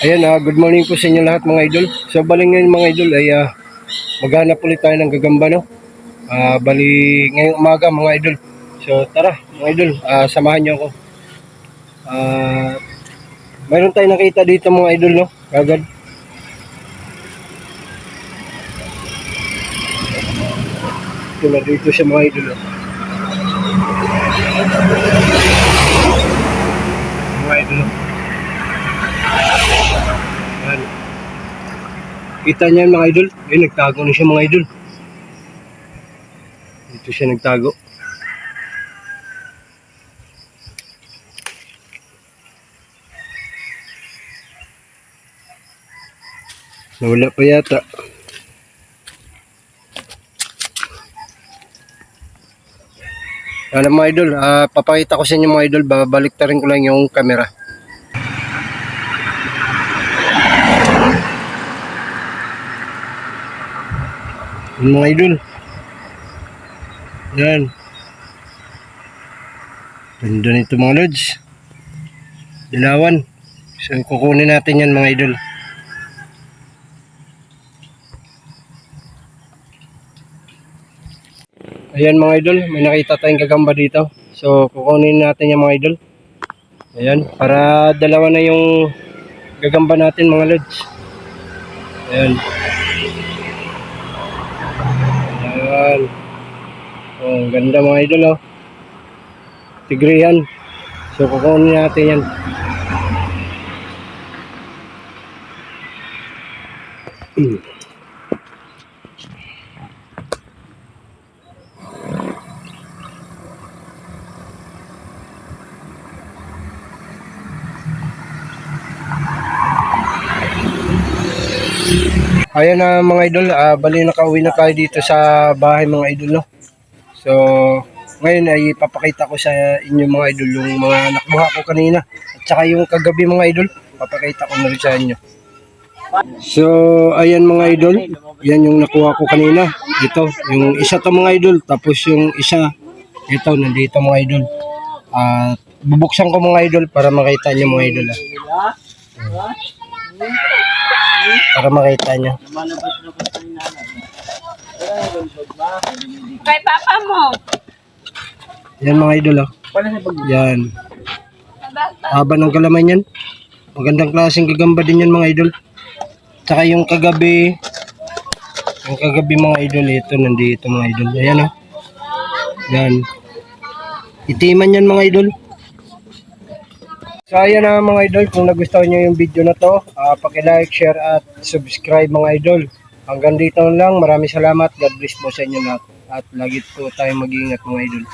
Ayan, ah, good morning po sa inyo lahat mga idol. So, bali ngayon mga idol ay ah, maghanap ulit tayo ng gagamba, no? Ah, bali ngayong umaga mga idol. So, tara mga idol, ah, samahan niyo ako. Ah, mayroon tayong nakita dito mga idol, no? Agad. Ito na dito siya mga idol, no? Mga idol, no? Yan. Kita niyan mga idol. Eh, nagtago na siya mga idol. Dito siya nagtago. Nawala pa yata. Alam mga idol, ah, papakita ko sa inyo mga idol, babalik ta rin ko lang yung camera. Yung mga idol. Yan. Ganda nito mga lods. Dilawan. So kukunin natin yan mga idol. Ayan mga idol, may nakita tayong gagamba dito. So kukunin natin yan mga idol. Ayan, para dalawa na yung gagamba natin mga lods. Ayan. Ayan. Oh, ganda mga idol oh. Tigre yan. So kukunin natin yan. Ayan na mga idol, ah, bali nakauwi na tayo dito sa bahay mga idol no. So, ngayon ay papakita ko sa inyo mga idol yung mga nakuha ko kanina at saka yung kagabi mga idol, papakita ko na rin sa inyo. So, ayan mga idol, yan yung nakuha ko kanina. Ito, yung isa to mga idol, tapos yung isa, ito, nandito mga idol. At bubuksan ko mga idol para makita niyo mga idol. ah. Para makita niyo. Kay papa mo. Yan mga idol ah. Yan. Haba ng kalaman yan. Magandang klaseng gagamba din yan mga idol. Tsaka yung kagabi, yung kagabi mga idol, ito nandito mga idol. Ayan ah. Yan. Itiman yan mga idol. So ayan na mga idol, kung nagustuhan nyo yung video na to, uh, like, share at subscribe mga idol. Hanggang dito lang, maraming salamat. God bless po sa inyo lahat. At lagi po tayong mag-iingat mga idol.